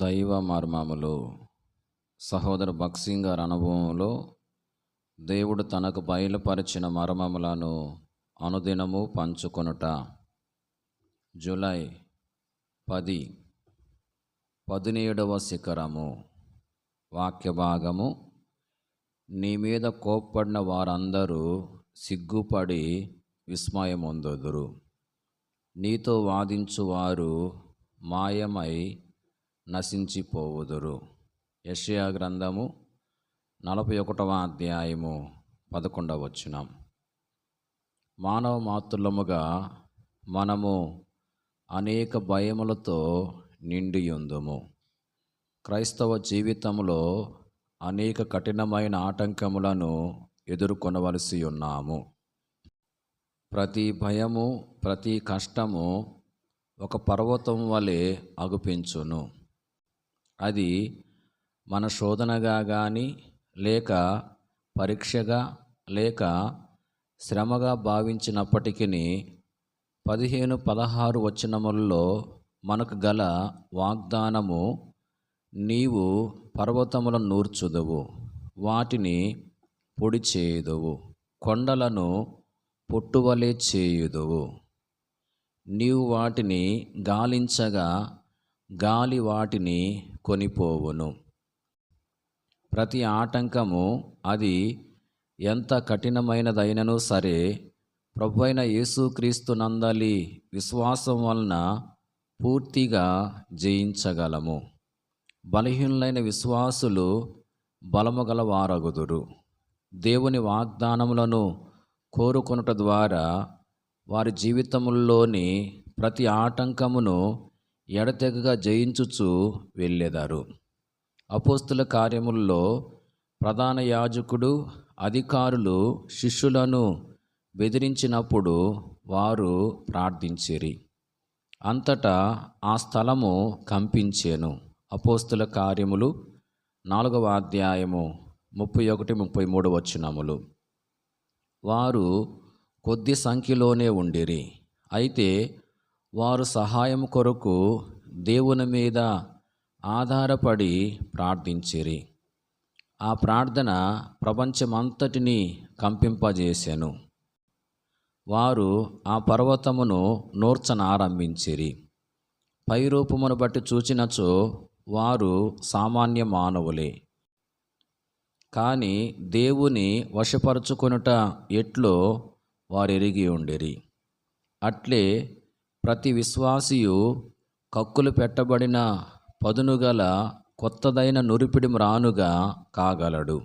దైవ మర్మములు. సహోదర భక్సింగ్ గారి అనుభవంలో దేవుడు తనకు బయలుపరిచిన మర్మములను అనుదినము పంచుకొనుట. జూలై పది పదిహేడవ శిఖరము. వాక్య భాగము నీ మీద కోప్పడిన వారందరూ సిగ్గుపడి విస్మయమొందుదురు. నీతో వాదించువారు మాయమై నశించిపోవుదురు. యషయా గ్రంథము నలభై ఒకటవ అధ్యాయము పదకొండవ వచనం. మానవ మాతృలముగా మనము అనేక భయములతో నిండియుందుము. క్రైస్తవ జీవితంలో అనేక కఠినమైన ఆటంకములను ఎదుర్కొనవలసి ఉన్నాము. ప్రతి భయము ప్రతి కష్టము ఒక పర్వతం వలె అగుపించును. అది మన శోధనగా కానీ లేక పరీక్షగా లేక శ్రమగా భావించినప్పటికీ పదిహేను పదహారు వచనములలో మనకు గల వాగ్దానము నీవు పర్వతములను నూర్చుదువు వాటిని పొడి చేయుదువు కొండలను పొట్టువలే చేయుదువు. నీవు వాటిని గాలించగా గాలి వాటిని కొనిపోవును. ప్రతి ఆటంకము అది ఎంత కఠినమైనదైనను సరే ప్రభు అయిన యేసుక్రీస్తు నందలి విశ్వాసం వలన పూర్తిగా జయించగలము. బలహీనులైన విశ్వాసులు బలము గల వారగుదురు దేవుని వాగ్దానములను కోరుకొనుట ద్వారా వారి జీవితముల్లోని ప్రతి ఆటంకమును ఎడతెగగా జయించుచు వెళ్ళేదారు. అపోస్తుల కార్యముల్లో ప్రధాన యాజకుడు అధికారులు శిష్యులను బెదిరించినప్పుడు వారు ప్రార్థించిరి. అంతటా ఆ స్థలము కంపించేను. అపోస్తుల కార్యములు నాలుగవ అధ్యాయము ముప్పై ఒకటి ముప్పై మూడు వచ్చినములు వారు కొద్ది సంఖ్యలోనే ఉండిరి. అయితే వారు సహాయం కొరకు దేవుని మీద ఆధారపడి ప్రార్థించిరి. ఆ ప్రార్థన ప్రపంచమంతటిని కంపింపజేశాను వారు ఆ పర్వతమును నూర్చనారంభించిరి. పై రూపమును బట్టి చూచినచో వారు సామాన్య మానవులే. కానీ దేవుని వశపరుచుకొనుట ఎట్లో వారు ఎరిగి ఉండిరి. అట్లే ప్రతి విశ్వాసియు కక్కులు పెట్టబడిన పదునుగల కొత్తదైన నురిపిడి మ్రానుగా కాగలడు.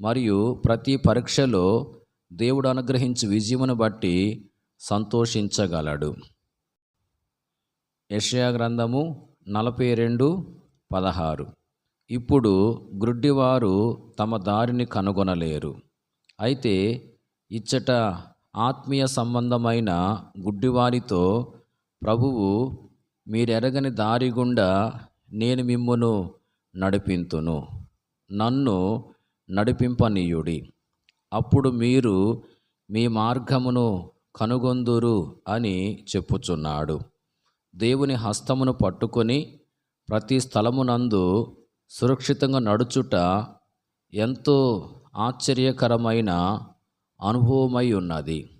మరియు ప్రతి పరీక్షలో దేవుడు అనుగ్రహించి విజయమును బట్టి సంతోషించగలడు. యషయా గ్రంథము నలభై రెండు పదహారు. ఇప్పుడు గ్రుడ్డివారు తమ దారిని కనుగొనలేరు. అయితే ఇచ్చట ఆత్మీయ సంబంధమైన గుడ్డివారితో ప్రభువు మీరెరగని దారి గుండా నేను మిమ్మును నడిపింతును. నన్ను నడిపింపనీయుడి. అప్పుడు మీరు మీ మార్గమును కనుగొందురు అని చెప్పుచున్నాడు. దేవుని హస్తమును పట్టుకొని ప్రతి స్థలమునందు సురక్షితంగా నడుచుట ఎంతో ఆశ్చర్యకరమైన అనుభవమై ఉన్నది.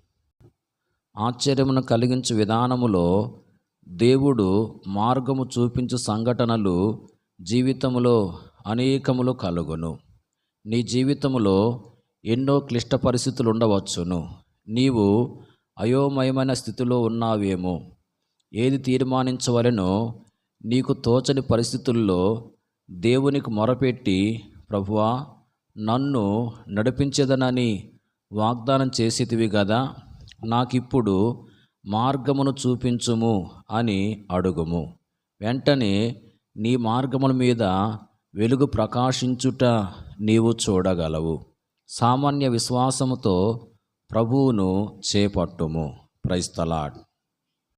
ఆశ్చర్యమును కలిగించు విధానములో దేవుడు మార్గము చూపించు సంఘటనలు జీవితములో అనేకములు కలుగును. నీ జీవితములో ఎన్నో క్లిష్ట పరిస్థితులు ఉండవచ్చును నీవు అయోమయమైన స్థితిలో ఉన్నావేమో. ఏది తీర్మానించవలెనో నీకు తోచని పరిస్థితుల్లో దేవునికి మొరపెట్టి ప్రభువా నన్ను నడిపించేదనని వాగ్దానం చేసేటివి కదా నాకిప్పుడు మార్గమును చూపించుము అని అడుగుము. వెంటనే నీ మార్గముల మీద వెలుగు ప్రకాశించుట నీవు చూడగలవు. సామాన్య విశ్వాసముతో ప్రభువును చేపట్టుము. ప్రైస్తలాడ్